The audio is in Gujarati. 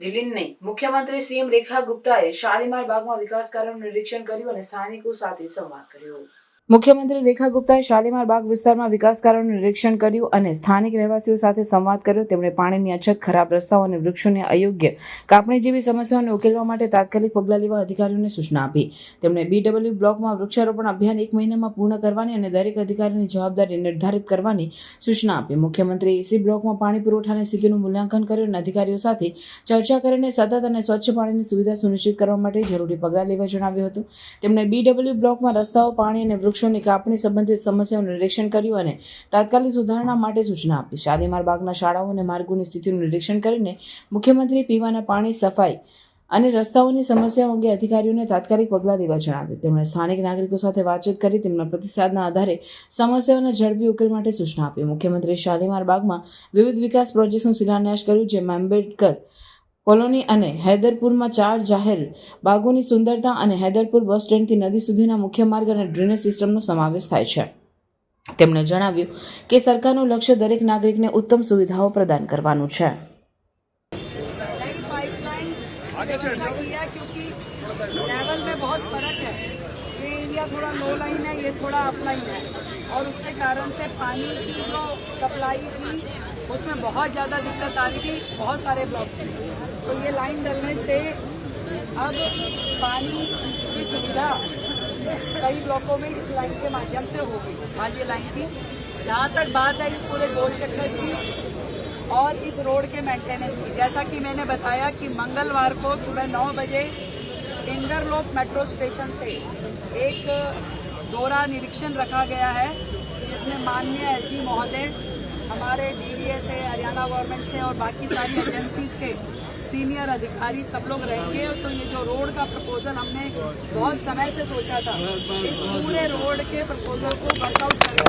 દિલ્હી નહીં. મુખ્યમંત્રી સીએમ રેખા ગુપ્તાએ શાલીમાર બાગમાં વિકાસ કાર્યોનું નિરીક્ષણ કર્યું અને સ્થાનિકો સાથે સંવાદ કર્યો. મુખ્યમંત્રી રેખા ગુપ્તાએ શાલીમાર બાગ વિસ્તારમાં વિકાસ કાર્યોનું નિરીક્ષણ કર્યું અને સ્થાનિક રહેવાસીઓ સાથે સંવાદ કર્યો. તેમણે પાણીની અછત, ખરાબ રસ્તાઓ અને વૃક્ષોને અયોગ્ય કાપણી જેવી સમસ્યાઓને ઉકેલવા માટે તાત્કાલિક પગલાં લેવા અધિકારીઓને સૂચના આપી. તેમણે બીડબલ્યુ બ્લોકમાં વૃક્ષારોપણ અભિયાન એક મહિનામાં પૂર્ણ કરવાની અને દરેક અધિકારીની જવાબદારી નિર્ધારિત કરવાની સૂચના આપી. મુખ્યમંત્રીએ એસી બ્લોકમાં પાણી પુરવઠાની સ્થિતિનું મૂલ્યાંકન કર્યું અને અધિકારીઓ સાથે ચર્ચા કરીને સતત અને સ્વચ્છ પાણીની સુવિધા સુનિશ્ચિત કરવા માટે જરૂરી પગલાં લેવા જણાવ્યું હતું. તેમણે બીડબલ્યુ બ્લોકમાં રસ્તાઓ, પાણી અને વૃક્ષોની કાપણી સંબંધિત સમસ્યાઓનું નિરીક્ષણ કર્યું અને તાત્કાલિક સુધારણા માટે સૂચના આપી. શાલીમાર બાગના શાળાઓ અને માર્ગોની સ્થિતિનું નિરીક્ષણ કરીને મુખ્યમંત્રી પીવાના પાણી, સફાઈ અને રસ્તાઓની સમસ્યાઓ અંગે અધિકારીઓને તાત્કાલિક પગલાં લેવા જણાવ્યું. તેમણે સ્થાનિક નાગરિકો સાથે વાતચીત કરી તેમના પ્રતિસાદના આધારે સમસ્યાઓના ઝડપી ઉકેલ માટે સૂચના આપી. મુખ્યમંત્રી શાલીમાર બાગમાં વિવિધ વિકાસ પ્રોજેક્ટનું શિલાન્યાસ કર્યું, જેમાં આંબેડકર કોલોની અને હૈદરપુરમાં ચાર જાહેર બાગોની સુંદરતા અને હૈદરપુર બસ સ્ટેન્ડથી નદી સુધીના મુખ્ય માર્ગ અને ડ્રેનેજ સિસ્ટમનો સમાવેશ થાય છે તેમણે જણાવ્યું કે સરકારનું લક્ષ્ય દરેક નાગરિકને ઉત્તમ સુવિધાઓ પ્રદાન કરવાનું છે नई पाइपलाइन व्यवस्था की है क्योंकि लेवल में बहुत फर्क है ये एरिया थोड़ा लो लाइन है ये थोड़ा अप लाइन है और उसके कारण से पानी की जो सप्लाई थी, उसमें बहुत ज़्यादा दिक्कत आ रही थी, बहुत सारे ब्लॉक्स में। तो ये लाइन डलने से अब पानी की सुविधा कई ब्लॉकों में इस लाइन के माध्यम से हो गई। आज ये लाइन थी। जहाँ तक बात है इस पूरे गोल चक्कर की और इस रोड के मेंटेनेंस की। जैसा कि मैंने बताया कि मंगलवार को सुबह नौ बजे इंदरलोक मेट्रो स्टेशन से एक दौरा निरीक्षण रखा गया है, जिसमें माननीय एसजी महोदय, हमारे डीडीए से हरियाणा गवर्नमेंट से और बाकी सारी एजेंसीज के सीनियर अधिकारी सब लोग रहेंगे। तो ये जो रोड का प्रपोजल हमने बहुत समय से सोचा था, इस पूरे रोड के प्रपोजल को वर्कआउट करके